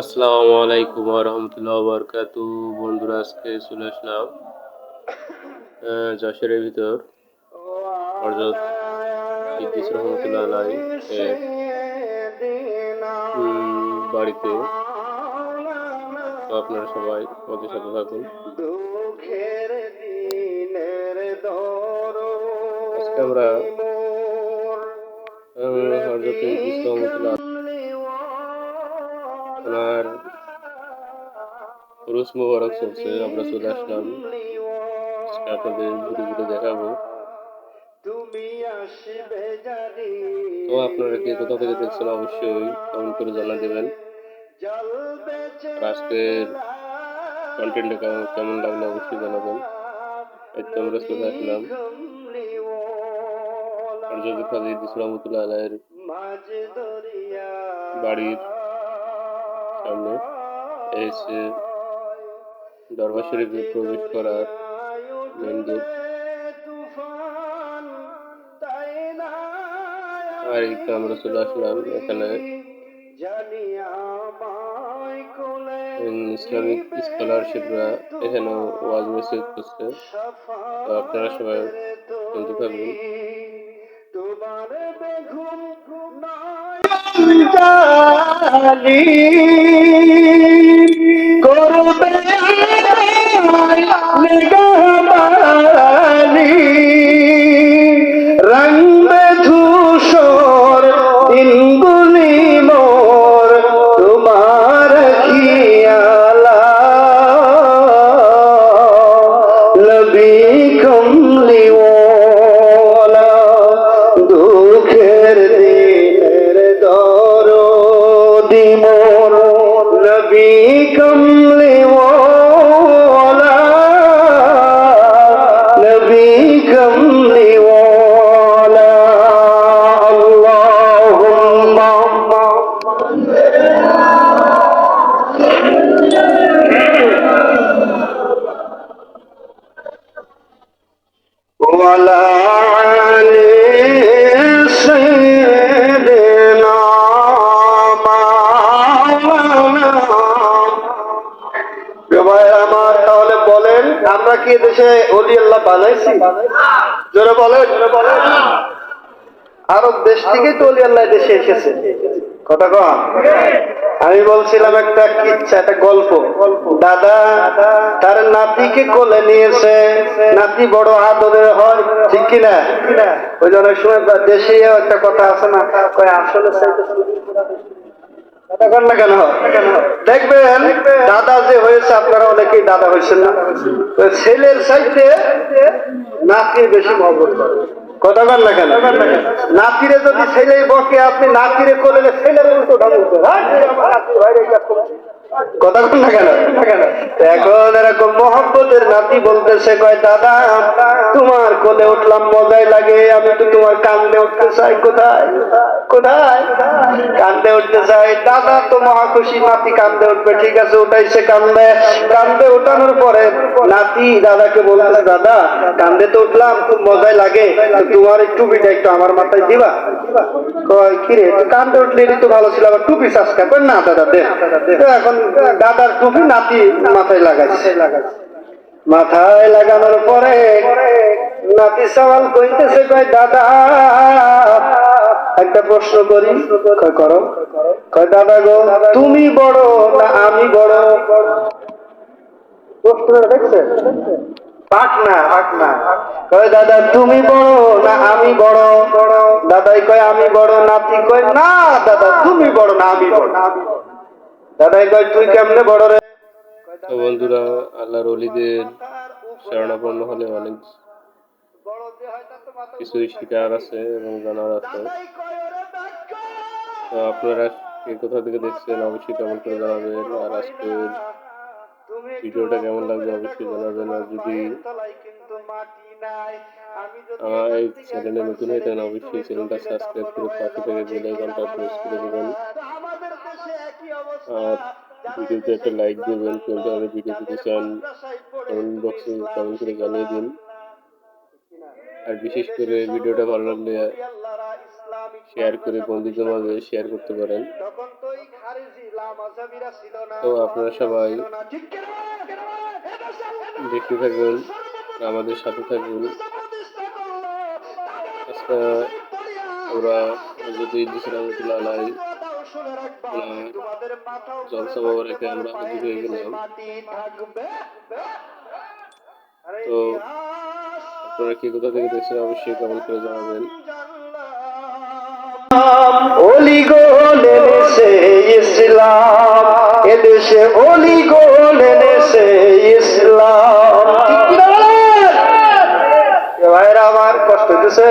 আসসালামু আলাইকুম রহমতুল্লাহ বরকাত বন্ধুরা আজকে চলে আসলাম যশোরের ভিতর। হজরত সিদ্দিস রহমতুল্লাহ আলাই বাড়িতে। আপনারা সবাই আমাদের সাথে থাকুন। আজকে আমরা হজরত সিদ্দিস রহমতুল্লাহ ওনার রুস মুবারক চলছে, আমরা চলে আসলাম। আপনাদের ঘুরে ঘুরে দেখাবো। তো আপনারা কে কোথা থেকে দেখছেন, অবশ্যই কমেন্ট করে জানা দেবেন। আজকের কন্টেন্টটা কেমন লাগল অবশ্যই জানাবেন। তো আমরা চলে আসলাম। যদি রহমতুল্লাহ আলাইয়ের বাড়ির সামনে এসে দরবার শরীফে প্রবেশ করার মেন না আর এই তো আমরা চলে আসলাম এখানে ইসলামিক স্কলারশিপরা এখানে ওয়াজ মেসেজ করছে। তো আপনারা সবাই শুনতে থাকবেন। তোমার বেঘুম জানি করবে নবী দেশে অলি আল্লাহ বানাইছি। জোরে বলেন। আরব দেশ থেকে তো অলি আল্লাহ দেশে এসেছে। কথা কম আমি বলছিলাম একটা কিচ্ছা, একটা গল্প। দাদা, তার নাতিকে কোলে নিয়েছে। নাতি বড় আদরের হয়, ঠিক কিনা? ওই জন্য সময় দেশে একটা কথা আছে না আসলে দেখবেন, দাদা যে হয়েছে, আপনারা অনেকেই দাদা হয়েছেন না। ছেলের সাইতে নাকি বেশি মহব্বত করে। কথা বল না কেন? নাতিরে যদি ছেলে বকে, আপনি নাতিরে করলে ছেলের উল্টো ঢালতে নাতি দাদা মজাই লাগে। দাদা কান্দে ঠিক আছে কান্দে। কান্দে পরে নাতি দাদাকে বলতেছে, দাদা, কান্দে তো উঠলাম, খুব মজাই লাগে। তোমার এই টুপিটা একটু আমার মাথায় দিবা? কয়, কিরে কান্দে উঠলে তো ভালো ছিল, আবার টুপি কয় না, দাদা, দে। এখন দাদার টুপি নাতি মাথায় লাগাইছে। মাথায় লাগানোর পরে নাতি সওয়াল কইতেছে কয় দাদা একটা প্রশ্ন করি। কয় করো। কয় দাদা গো তুমি বড় না আমি বড়? প্রশ্নটা দেখছে পাক না। কয় দাদা তুমি বড় না আমি বড়? দাদাই কয় আমি বড়। নাতি কয় না দাদা তুমি বড় না আমি বড়। দাদাই কয়, তুই কেমনে বড় রে? তো বন্ধুরা, আল্লাহর শরণাপন্ন হলে অনেক কিছুই শিকার আছে এবং জানার আছে। তো আপনারা কে কোথা থেকে দেখছেন, অবশ্যই কমেন্ট করে জানাবেন। আর আজকের ভিডিওটা কেমন লাগবে অবশ্যই জানাবেন। আর যদি আমার এই চ্যানেলে নতুন হয়ে থাকেন, অবশ্যই চ্যানেলটা সাবস্ক্রাইব করে পাশে থেকে প্রেস করে দেবেন। আর ভিডিওতে একটা লাইক দেবেন কোন ধরনের ভিডিও দিতে চান কমেন্ট বক্সে কমেন্ট করে জানিয়ে দিন। আর বিশেষ করে ভিডিওটা ভালো লাগলে শেয়ার করে বন্ধুদের মাঝে শেয়ার করতে পারেন। তো আপনারা সবাই দেখতে থাকুন আমাদের সাথে থাকুন আমরা যদি ইদ্দিস রহমতুল্লাহ আলাই জলসা বাবা রেখে আমরা হাজির হয়ে গেলাম। তো আপনারা কি কোথা থেকে দেখছেন অবশ্যই কমেন্ট করে জানাবেন। অলি গোল এনেছে ইসলাম এদেশে অলি গোল এনেছে ইসলাম। ভাইরা আমার কষ্ট হইতেছে?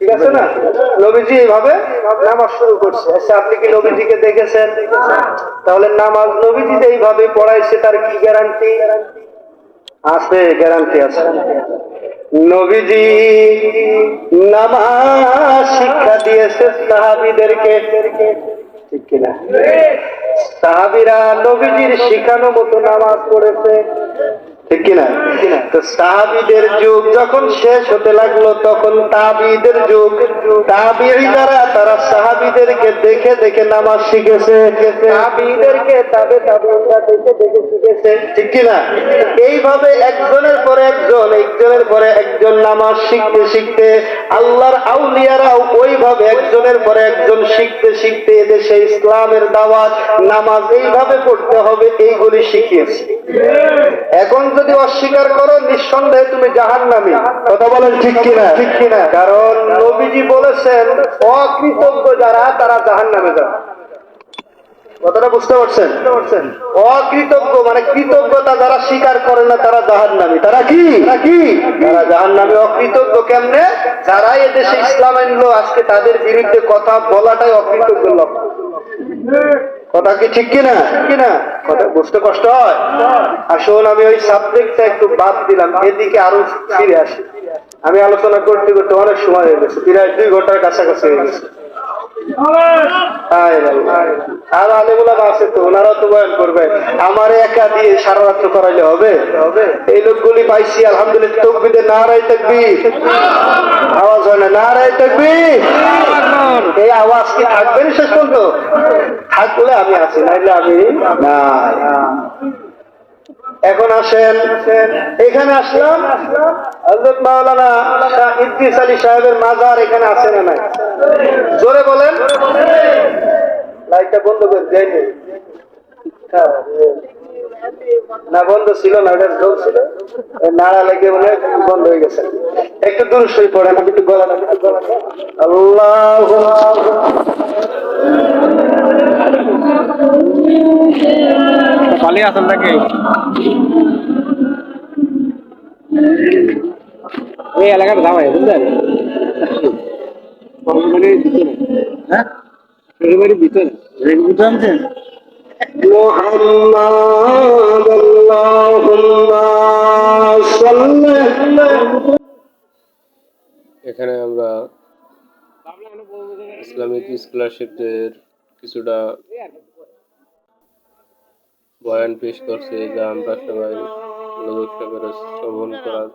ঠিক আছে না? নবীজি এইভাবে নামাজ শুরু করছে। আচ্ছা আপনি কি নবীজিকে দেখেছেন? তাহলে নামাজ নবীজি যে এইভাবে পড়াইছে, তার কি গ্যারান্টি? আছে গ্যারান্টি আছে। নবীজি নামাজ শিক্ষা দিয়েছে সাহাবিদেরকে। ঠিক কিনা? সাহাবিরা নবীজির শিখানো মতো নামাজ পড়েছে। ঠিক কিনা? তো সাহাবিদের যুগ যখন শেষ হতে লাগল তখন তাবিদের যুগ। যারা তারা সাহাবিদেরকে দেখে দেখে নামাজ শিখেছে। তাবিদেরকে তাবে তাবিরা দেখে দেখে শিখেছে। ঠিক কিনা? এইভাবে একজনের পরে একজন একজনের পরে একজন নামাজ শিখতে শিখতে আল্লাহর আউলিয়ারাও ওইভাবে একজনের পরে একজন শিখতে শিখতে এদেশে ইসলামের দাওয়াত নামাজ এইভাবে পড়তে হবে এইগুলি শিখিয়েছে। এখন যদি অস্বীকার করো নিঃসন্দেহে তুমি জাহান নামি কথা বলেন ঠিক কিনা? ঠিক কিনা? কারণ নবীজি বলেছেন অকৃতজ্ঞ যারা তারা জাহান নামে যাবে। কথাটা বুঝতে পারছেন? অকৃতজ্ঞ মানে কৃতজ্ঞতা যারা স্বীকার করে না তারা জাহান নামি তারা কি? তারা কি? তারা জাহান নামে অকৃতজ্ঞ কেমনে? যারা এদেশে ইসলাম আনলো আজকে তাদের বিরুদ্ধে কথা বলাটাই অকৃতজ্ঞ লক্ষ্য। কথা কি ঠিক কিনা? কিনা? কথা বুঝতে কষ্ট হয়? আসুন আমি ওই সাবজেক্টটা একটু বাদ দিলাম এদিকে আরও ফিরে আসি। আমি আলোচনা করতে করতে অনেক সময় হয়ে গেছে প্রায় দুই ঘণ্টার কাছাকাছি হয়ে গেছে। আর আলেমুলা আছে তো ওনারাও তো বয়ান একা দিয়ে সারা রাত্র করাইলে হবে। এই লোকগুলি পাইছি, আলহামদুলিল্লাহ তকবিদের নারাই থাকবি আওয়াজ হয় না নারাই থাকবি এই আওয়াজ কি থাকবে শেষ পর্যন্ত? থাকলে আমি আছি, নাইলে আমি না এখন আসেন। এখানে আসলাম। হজরত মাওলানা ইদ্দিস আলী সাহেবের মাজার এখানে আছে না নাই? জোরে বলেন। লাইটটা বন্ধ করে দেয় নি। বন্ধ ছিল না ওটা জোর ছিল। নাড়া লেগে মনে বন্ধ হয়ে গেছে। একটু দূর সই পড়ে না একটু গলা না একটু গলা আল্লাহ পালিয়ে আসেন নাকি? এই এলাকার দাম আছে বুঝলেন? হ্যাঁ? ভিতরে। ভিতরে আনছেন? محمد اللهم صل এখানে আমরা ইসলামিক স্কলারশিপের কিছুটা বয়ান পেশ করছে যা আমরা সবাই মনোযোগ সহকারে শ্রবণ করার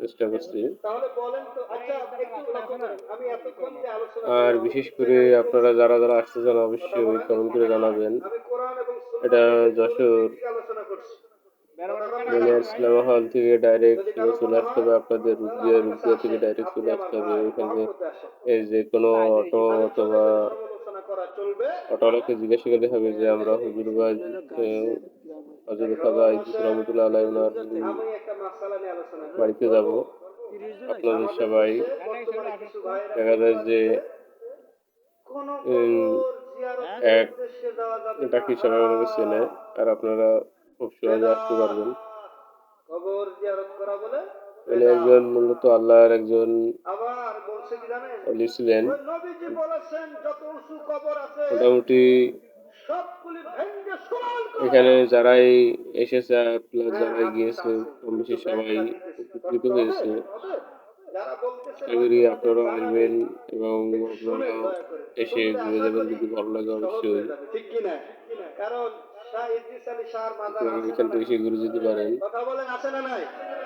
চেষ্টা করছি তাহলে বলেন তো আচ্ছা একটু লক্ষ্য করেন আমি এতক্ষণ যে আলোচনা আর বিশেষ করে আপনারা যারা যারা আসতে চান অবশ্যই কমেন্ট করে জানাবেন এটা যশোর দুনিয়ার সিনেমা হল থেকে ডাইরেক্ট চলে আসতে হবে, আপনাদের রুপিয়া রুপিয়া থেকে ডাইরেক্ট চলে আসতে হবে। এখানে এই যে কোনো অটো অথবা অটোওয়ালাকে জিজ্ঞাসা করতে হবে যে আমরা হুজুরবাজ হজরত ইদ্রিস রহমতুল্লাহ আলাই বাড়িতে যাব। আপনাদের সবাই দেখা যায় যে এক উদ্দেশ্যে যাওয়া যাবে এটা কি সবাই অনেকে চেনে আর আপনারা খুব সহজে আসতে পারবেন উনি একজন মূলত আল্লাহর একজন ছিলেন মোটামুটি এখানে যারাই এসেছে প্লাস যারাই গিয়েছে কম বেশি সবাই উপকৃত হয়েছে আশা আপনারা আসবেন এবং আপনারা এসে ঘুরে যাবেন যদি ভালো লাগে অবশ্যই। এখান থেকে? এসে ঘুরে যেতে পারেন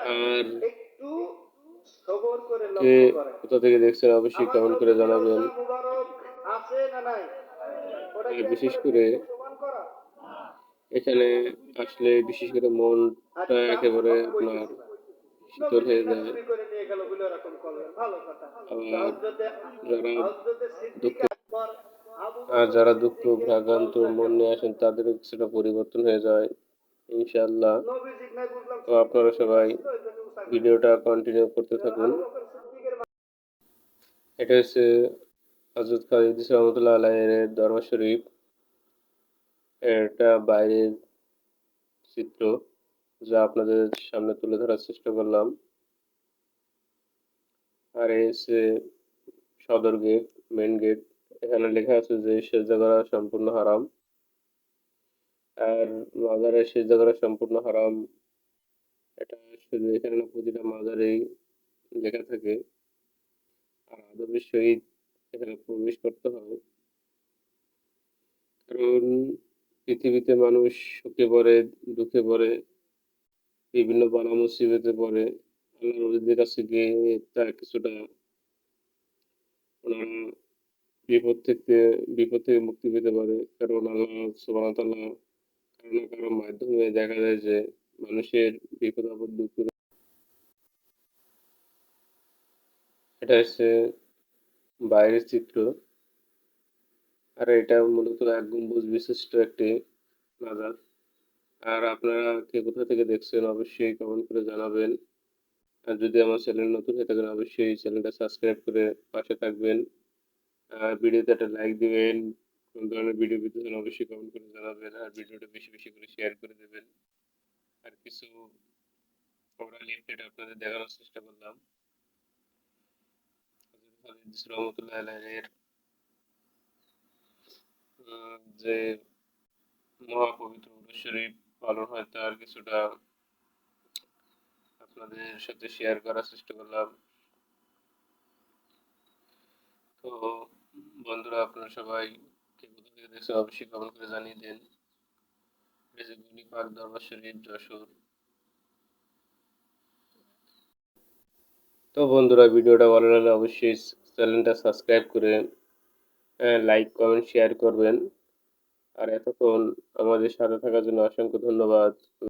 আর কে কোথা থেকে দেখছেন অবশ্যই কমেন্ট করে জানাবেন। বিশেষ করে এখানে আসলে বিশেষ করে মনটা একেবারে আপনার শীতল হয়ে যায় আর যারা দুঃখ ভাগান্ত মন নিয়ে আসেন তাদেরও কিছুটা পরিবর্তন হয়ে যায় বুঝলাম তো আপনারা সবাই ভিডিওটা কন্টিনিউ করতে থাকুন। এটা হচ্ছে হজরত খালিদ রহমতুল্লাহ আলাইয়ের দরবার শরীফ। এটা বাইরের চিত্র। যা আপনাদের সামনে তুলে ধরার চেষ্টা করলাম। আর হচ্ছে সদর গেট মেন গেট এখানে লেখা আছে যে সেজদা করা সম্পূর্ণ হারাম। আর মাজারে সেজদা করা সম্পূর্ণ হারাম, এটা শুধু এখানে প্রতিটা মাজারেই লেখা থাকে। আর আদবের সহিত এখানে প্রবেশ করতে হয়। কারণ পৃথিবীতে মানুষ সুখে পড়ে, দুঃখে পড়ে বিভিন্ন বালা মুসিবতে পড়ে আল্লাহ নবীদের কাছে গিয়ে তা কিছুটা ওনারা বিপদ থেকে বিপদ থেকে মুক্তি পেতে পারে। কারণ আল্লাহ কারও কারও মাধ্যমে দেখা যায় যে মানুষের বিপদ, আপদ দূর করে এটা হচ্ছে বাইরের চিত্র। আর এটা মূলত এক গম্বুজ বিশিষ্ট একটি মাজার। আর আপনারা কে কোথা থেকে দেখছেন, অবশ্যই কমেন্ট করে জানাবেন। আর যদি আমার চ্যানেল নতুন হয়ে থাকেন, অবশ্যই চ্যানেলটা সাবস্ক্রাইব করে পাশে থাকবেন। আর ভিডিওতে একটা লাইক দিবেন, কোন ধরনের ভিডিও পেতে চান অবশ্যই কমেন্ট করে জানাবেন। আর ভিডিওটা বেশি বেশি করে শেয়ার করে দেবেন। আর কিছু আমরা লিফলেট আপনাদের দেখানোর চেষ্টা করলাম। যে মহাপবিত্র শরীফ পালন হয়, তার কিছুটা আপনাদের সাথে শেয়ার করার চেষ্টা করলাম। তো বন্ধুরা, আপনারা সবাই কে অবশ্যই কমেন্ট করে জানিয়ে দিন। যে পাক দরবার শরীফ, যশোর। তো বন্ধুরা, ভিডিওটা ভালো লাগলে অবশ্যই চ্যানেলটা সাবস্ক্রাইব করে লাইক কমেন্ট শেয়ার করবেন। আর এতক্ষণ আমাদের সাথে থাকার জন্য অসংখ্য ধন্যবাদ।